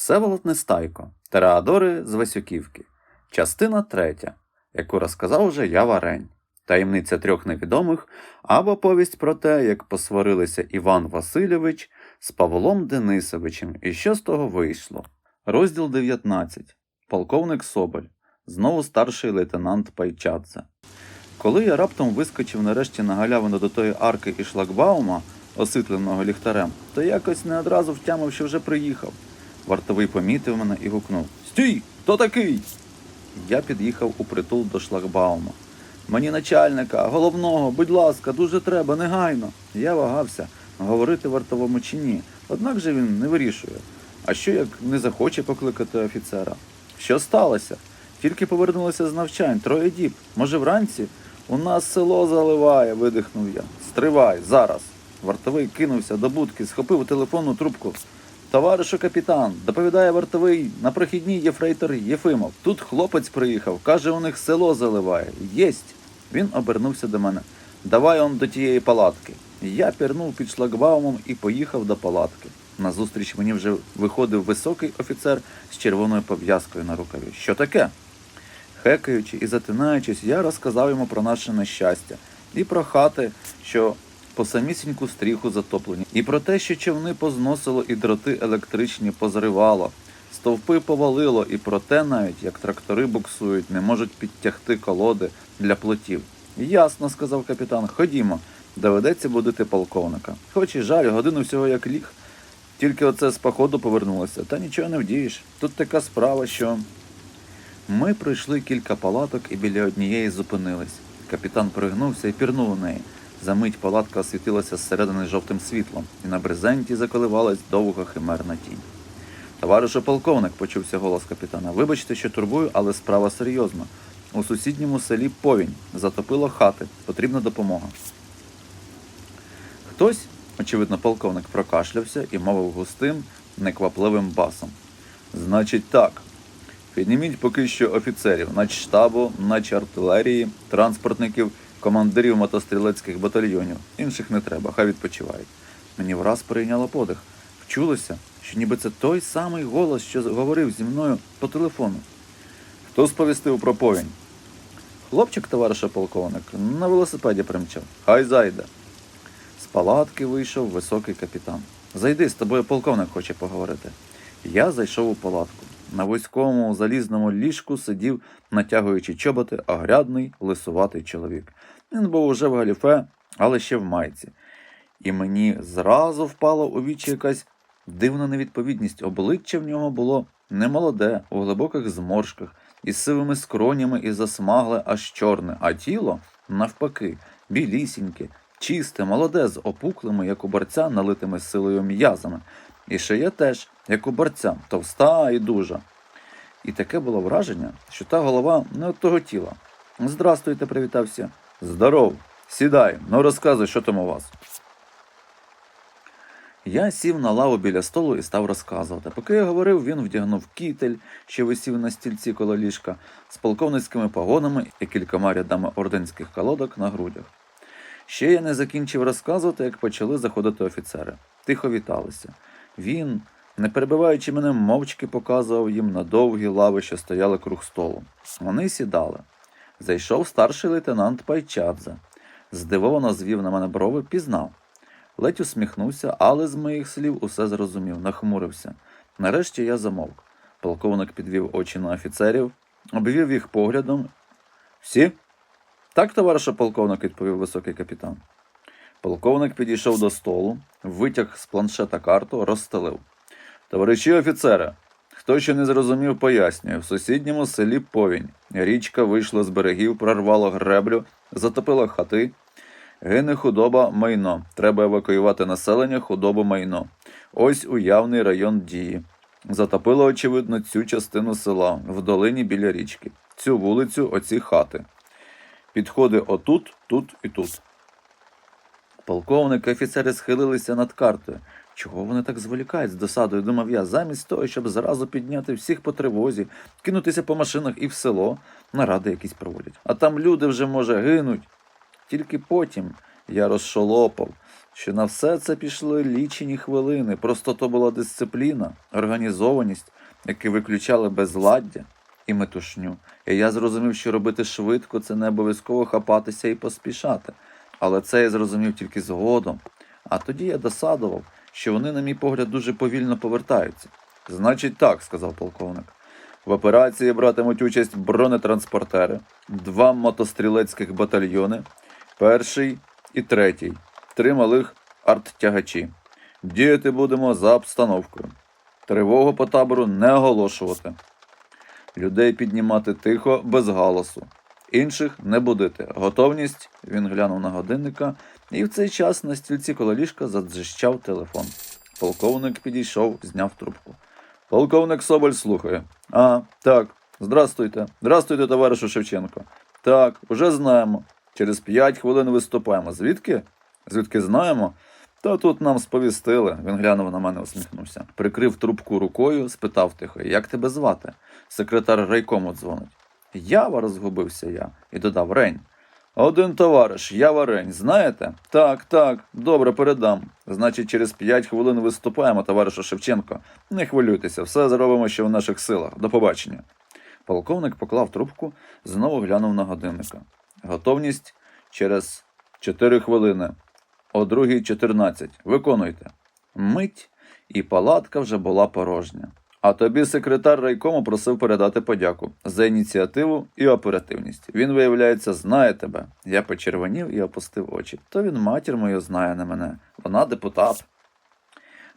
Всеволод Нестайко, Тереадори з Васюківки, частина третя, яку розказав вже я Варень, таємниця трьох невідомих або повість про те, як посварилися Іван Васильович з Павлом Денисовичем, і що з того вийшло. Розділ 19. Полковник Соболь. Знову старший лейтенант Пайчадзе. Коли я раптом вискочив нарешті на галявину до тої арки і шлагбаума, освітленого ліхтарем, то якось не одразу втямив, що вже приїхав. Вартовий помітив мене і гукнув: Стій! Хто такий? Я під'їхав у притул до шлагбаума. Мені начальника, головного, будь ласка, дуже треба, негайно. Я вагався, говорити вартовому чи ні, однак же він не вирішує. А що як не захоче покликати офіцера? Що сталося? Тільки повернулися з навчань, троє діб. Може, вранці? У нас село заливає, видихнув я. Стривай, зараз. Вартовий кинувся до будки, схопив телефонну трубку. Товаришу капітан, доповідає вартовий на прохідній єфрейтор Єфимов. Тут хлопець приїхав, каже, у них село заливає. Єсть. Він обернувся до мене. Давай он до тієї палатки. Я пірнув під шлагбаумом і поїхав до палатки. Назустріч мені вже виходив високий офіцер з червоною пов'язкою на рукаві. Що таке? Хекаючи і затинаючись, я розказав йому про наше нещастя і про хати, що по самісіньку стріху затоплені, і про те, що човни позносило і дроти електричні позривало, стовпи повалило, і про те навіть, як трактори буксують, не можуть підтягти колоди для плотів. Ясно, сказав капітан, ходімо, доведеться будити полковника. Хоч і жаль, годину всього як ліг. Тільки оце з походу повернулося, та нічого не вдієш. Тут така справа, що. Ми пройшли кілька палаток і біля однієї зупинились. Капітан пригнувся і пірнув у неї. Замить палатка освітилася зсередини жовтим світлом, і на брезенті заколивалась довга химерна тінь. Товаришу полковник, почувся голос капітана. Вибачте, що турбую, але справа серйозна. У сусідньому селі повінь затопило хати, потрібна допомога. Хтось, очевидно, полковник прокашлявся і мовив густим, неквапливим басом. Значить так. Підніміть поки що офіцерів, начштабу, нач артилерії, транспортників, командирів мотострілецьких батальйонів. Інших не треба, хай відпочивають. Мені враз прийняло подих. Вчулося, що ніби це той самий голос, що говорив зі мною по телефону. Хто сповістив про повінь? Хлопчик, товариша полковник, на велосипеді примчав. Хай зайде. З палатки вийшов високий капітан. Зайди, з тобою полковник хоче поговорити. Я зайшов у палатку. На вузькому залізному ліжку сидів, натягуючи чоботи, огрядний, лисуватий чоловік. Він був уже в галіфе, але ще в майці. І мені зразу впала у вічі якась дивна невідповідність. Обличчя в нього було немолоде, у глибоких зморшках, із сивими скронями і засмагле аж чорне, а тіло, навпаки, білісіньке, чисте, молоде, з опуклими, як у борця, налитими силою м'язами. І шия теж, як у борця, товста і дужа. І таке було враження, що та голова не от того тіла. Здрастуйте, привітався. Здоров, сідай, ну розказуй, що там у вас. Я сів на лаву біля столу і став розказувати. Поки я говорив, він вдягнув кітель, що висів на стільці коло ліжка, з полковницькими погонами і кількома рядами орденських колодок на грудях. Ще я не закінчив розказувати, як почали заходити офіцери. Тихо віталися. Він, не перебиваючи мене, мовчки показував їм на довгі лави, що стояли круг столу. Вони сідали. Зайшов старший лейтенант Пайчадзе. Здивовано звів на мене брови, пізнав. Ледь усміхнувся, але з моїх слів усе зрозумів, нахмурився. Нарешті я замовк. Полковник підвів очі на офіцерів, обвів їх поглядом. Всі? Так, товариша полковник, відповів високий капітан. Полковник підійшов до столу, витяг з планшета карту, розстелив. Товариші офіцери, хто ще не зрозумів, пояснює, в сусідньому селі повінь. Річка вийшла з берегів, прорвала греблю, затопила хати. Гине худоба майно. Треба евакуювати населення, худобу майно. Ось уявний район дії. Затопило, очевидно, цю частину села в долині біля річки. Цю вулицю, оці хати. Підходи отут, тут і тут. Полковник і офіцери схилилися над картою. Чого вони так зволікають з досадою, думав я, замість того, щоб зразу підняти всіх по тривозі, кинутися по машинах і в село, наради якісь проводять. А там люди вже, може, гинуть. Тільки потім я розшолопав, що на все це пішли лічені хвилини. Просто то була дисципліна, організованість, які виключали безладдя і метушню. І я зрозумів, що робити швидко це не обов'язково хапатися і поспішати. Але це я зрозумів тільки згодом. А тоді я досадував, що вони, на мій погляд, дуже повільно повертаються. Значить, так, сказав полковник. В операції братимуть участь бронетранспортери, два мотострілецьких батальйони, перший і третій, три малих арттягачі. Діяти будемо за обстановкою. Тривогу по табору не оголошувати. Людей піднімати тихо, без галасу. Інших не будити. Готовність. Він глянув на годинника, і в цей час на стільці коло ліжка задзищав телефон. Полковник підійшов, зняв трубку. Полковник Соболь слухає. А, так. Здрастуйте. Здрастуйте, товаришу Шевченко. Так, уже знаємо. Через п'ять хвилин виступаємо. Звідки? Звідки знаємо? Та тут нам сповістили. Він глянув на мене, усміхнувся. Прикрив трубку рукою, спитав тихо, як тебе звати? Секретар райкому дзвонить. Ява розгубився я і додав Рень. Один товариш, Ява Рень, знаєте? Так, так, добре, передам. Значить, через п'ять хвилин виступаємо, товаришу Шевченко. Не хвилюйтеся, все зробимо, що в наших силах. До побачення. Полковник поклав трубку, знову глянув на годинника. Готовність через чотири хвилини. О другій чотирнадцять. Виконуйте. Мить, і палатка вже була порожня. А тобі секретар райкому просив передати подяку за ініціативу і оперативність. Він, виявляється, знає тебе. Я почервонів і опустив очі. То він матір мою знає на мене. Вона депутат.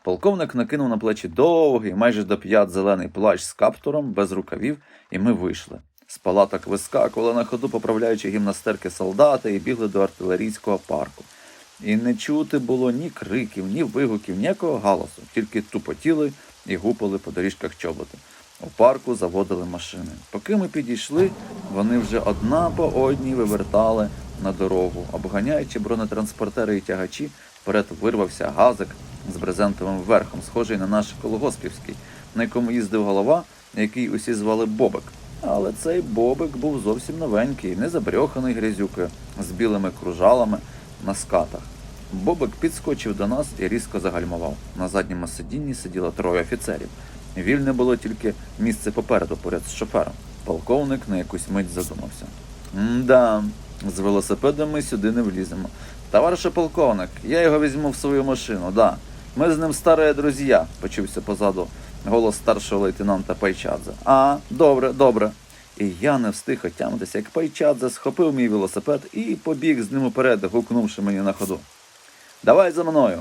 Полковник накинув на плечі довгий, майже до п'ят зелений плащ з каптуром, без рукавів, і ми вийшли. З палаток вискакували на ходу, поправляючи гімнастерки солдати, і бігли до артилерійського парку. І не чути було ні криків, ні вигуків, ніякого галасу, тільки тупотіли і гупали по доріжках чоботи. У парку заводили машини. Поки ми підійшли, вони вже одна по одній вивертали на дорогу. Обганяючи бронетранспортери і тягачі, вперед вирвався газик з брезентовим верхом, схожий на наш колгоспівський, на якому їздив голова, який усі звали Бобик. Але цей Бобик був зовсім новенький, не забрьоханий грязюкою, з білими кружалами на скатах. Бобик підскочив до нас і різко загальмував. На задньому сидінні сиділо троє офіцерів. Вільне було тільки місце попереду, поряд з шофером. Полковник на якусь мить задумався. Да, з велосипедом ми сюди не вліземо. Товарише полковник, я його візьму в свою машину, да. Ми з ним старі друзі, почувся позаду голос старшого лейтенанта Пайчадзе. А, добре, добре. І я не встиг отямитися, як Пайчадзе схопив мій велосипед і побіг з ним уперед, гукнувши мені на ходу. Давай за мною.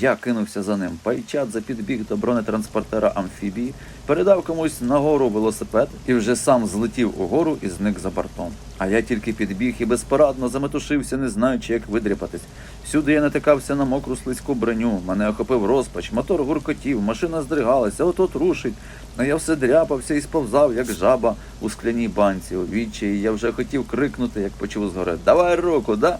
Я кинувся за ним. Пайчадзе підбіг до бронетранспортера амфібії, передав комусь нагору велосипед і вже сам злетів угору і зник за бортом. А я тільки підбіг і безпорадно заметушився, не знаючи, як видряпатись. Всюди я натикався на мокру слизьку броню, мене охопив розпач, мотор гуркотів, машина здригалася, от-от рушить. А я все дряпався і сповзав, як жаба у скляній банці. У відчаї я вже хотів крикнути, як почув згори Давай руку, да?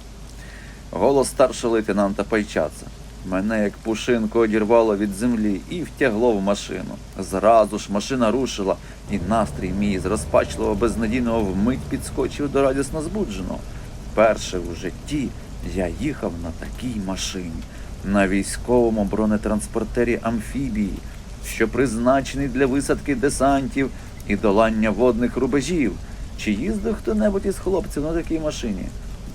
Голос старшого лейтенанта Пайчаца. Мене як пушинку одірвало від землі і втягло в машину. Зразу ж машина рушила, і настрій мій з розпачливо безнадійного вмить підскочив до радісно збудженого. Перше в житті я їхав на такій машині, на військовому бронетранспортері амфібії, що призначений для висадки десантів і долання водних рубежів. Чи їздив хто-небудь із хлопців на такій машині?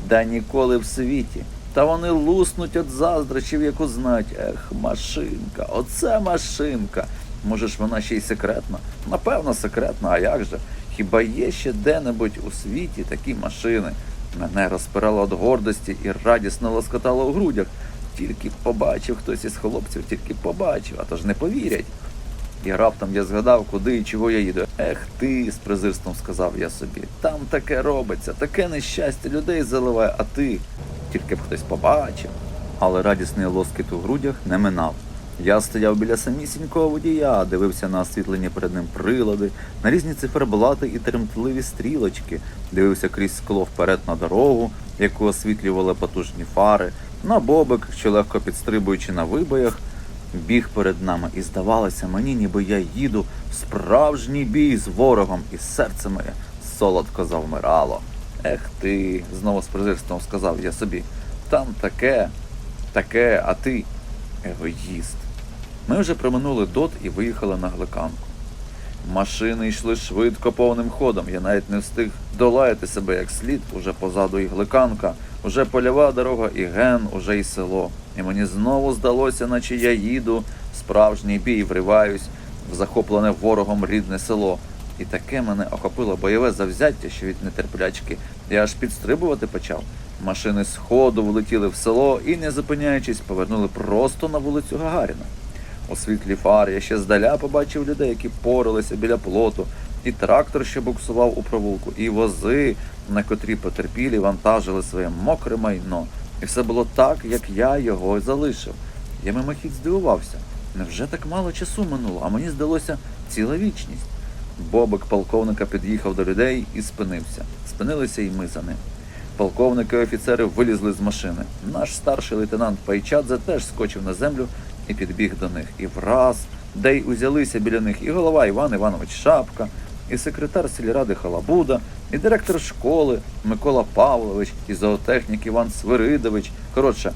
Да ніколи в світі. Та вони луснуть від заздрощів, як узнають. Ех, машинка, оце машинка. Може ж вона ще й секретна? Напевно, секретна, а як же? Хіба є ще де-небудь у світі такі машини? Мене розпирало від гордості і радісно лоскотало у грудях. Тільки побачив хтось із хлопців, тільки побачив, а то ж не повірять. І раптом я згадав, куди і чого я їду. Ех ти, з презирством сказав я собі. Там таке робиться, таке нещастя людей заливає, а ти тільки б хтось побачив. Але радісний лоскіт у грудях не минав. Я стояв біля самісінького водія, дивився на освітлені перед ним прилади, на різні циферблати і тремтливі стрілочки, дивився крізь скло вперед на дорогу, яку освітлювали потужні фари, на бобик, що легко підстрибуючи на вибоях, біг перед нами, і здавалося мені, ніби я їду в справжній бій з ворогом, і серце моє солодко завмирало. Ех ти, знову з презирством сказав я собі, там таке, таке, а ти егоїст. Ми вже проминули дот і виїхали на гликанку. Машини йшли швидко повним ходом. Я навіть не встиг долаяти себе як слід. Уже позаду і гликанка, уже польова дорога, і ген, уже й село. І мені знову здалося, наче я їду в справжній бій, вриваюсь в захоплене ворогом рідне село. І таке мене охопило бойове завзяття, що від нетерплячки я аж підстрибувати почав. Машини з ходу влетіли в село і, не зупиняючись, повернули просто на вулицю Гагаріна. У світлі фар я ще здаля побачив людей, які поралися біля плоту, і трактор, що буксував у провулку, і вози, на котрі потерпілі вантажили своє мокре майно. І все було так, як я його залишив. Я мимохідь здивувався. Невже так мало часу минуло, а мені здалося ціла вічність. Бобик полковника під'їхав до людей і спинився. Спинилися й ми за ним. Полковники і офіцери вилізли з машини. Наш старший лейтенант Пайчадзе теж скочив на землю і підбіг до них. І враз, де й узялися біля них і голова Іван Іванович Шапка, і секретар сільради Халабуда, і директор школи Микола Павлович, і зоотехнік Іван Свиридович. Коротше,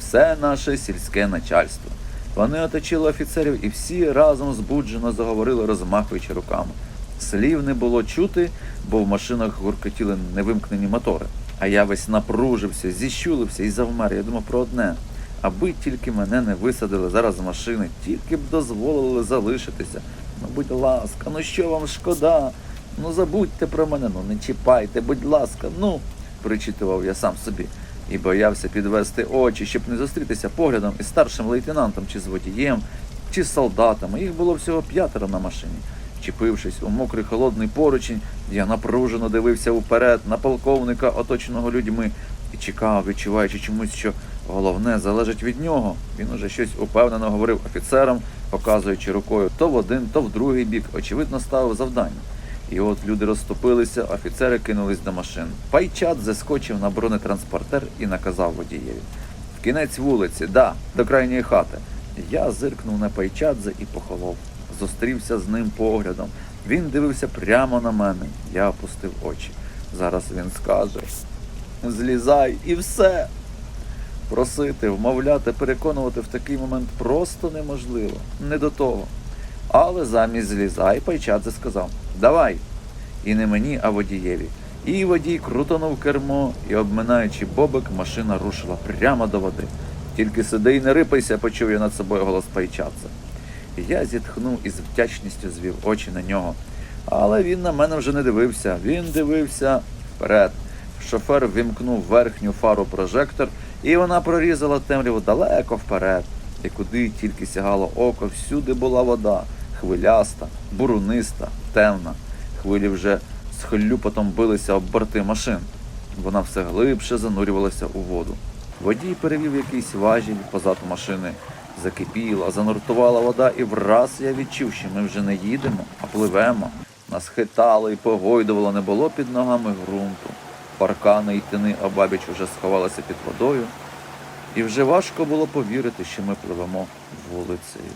все наше сільське начальство. Вони оточили офіцерів і всі разом збуджено заговорили, розмахуючи руками. Слів не було чути, бо в машинах гуркотіли невимкнені мотори. А я весь напружився, зіщулився і завмер. Я думав про одне. Аби тільки мене не висадили зараз з машини, тільки б дозволили залишитися. Ну, будь ласка, ну що вам шкода? Ну забудьте про мене, ну не чіпайте, будь ласка, ну, причитував я сам собі і боявся підвести очі, щоб не зустрітися поглядом із старшим лейтенантом чи з водієм, чи з солдатами. Їх було всього п'ятеро на машині. Чіпившись у мокрий холодний поручень, я напружено дивився вперед на полковника, оточеного людьми, і чекав, відчуваючи чомусь, що головне залежить від нього. Він уже щось упевнено говорив офіцерам, показуючи рукою то в один, то в другий бік, очевидно, ставив завдання. І от люди розступилися, офіцери кинулись до машин. Пайчат заскочив на бронетранспортер і наказав водієві. В кінець вулиці, да, до крайньої хати. Я зиркнув на Пайчадзе і похолов. Зустрівся з ним поглядом. Він дивився прямо на мене. Я опустив очі. Зараз він скаже: Злізай і все. Просити, вмовляти, переконувати в такий момент просто неможливо. Не до того. Але замість злізай Пайчадзе сказав Давай. І не мені, а водієві. І водій крутонув кермо, і, обминаючи бобик, машина рушила прямо до води. Тільки сиди і не рипайся, почув я над собою голос Пайчадзе. Я зітхнув і з вдячністю звів очі на нього. Але він на мене вже не дивився. Він дивився вперед. Шофер вімкнув верхню фару прожектор, і вона прорізала темряву далеко вперед. І куди тільки сягало око, всюди була вода, хвиляста, буруниста, темна. Хвилі вже з хлюпотом билися об борти машин. Вона все глибше занурювалася у воду. Водій перевів якийсь важіль позаду машини. Закипіла, зануртувала вода, і враз я відчув, що ми вже не їдемо, а пливемо. Нас хитало і погойдувало, не було під ногами ґрунту. Паркани й тини обабіч уже сховалися під водою, і вже важко було повірити, що ми пливемо вулицею.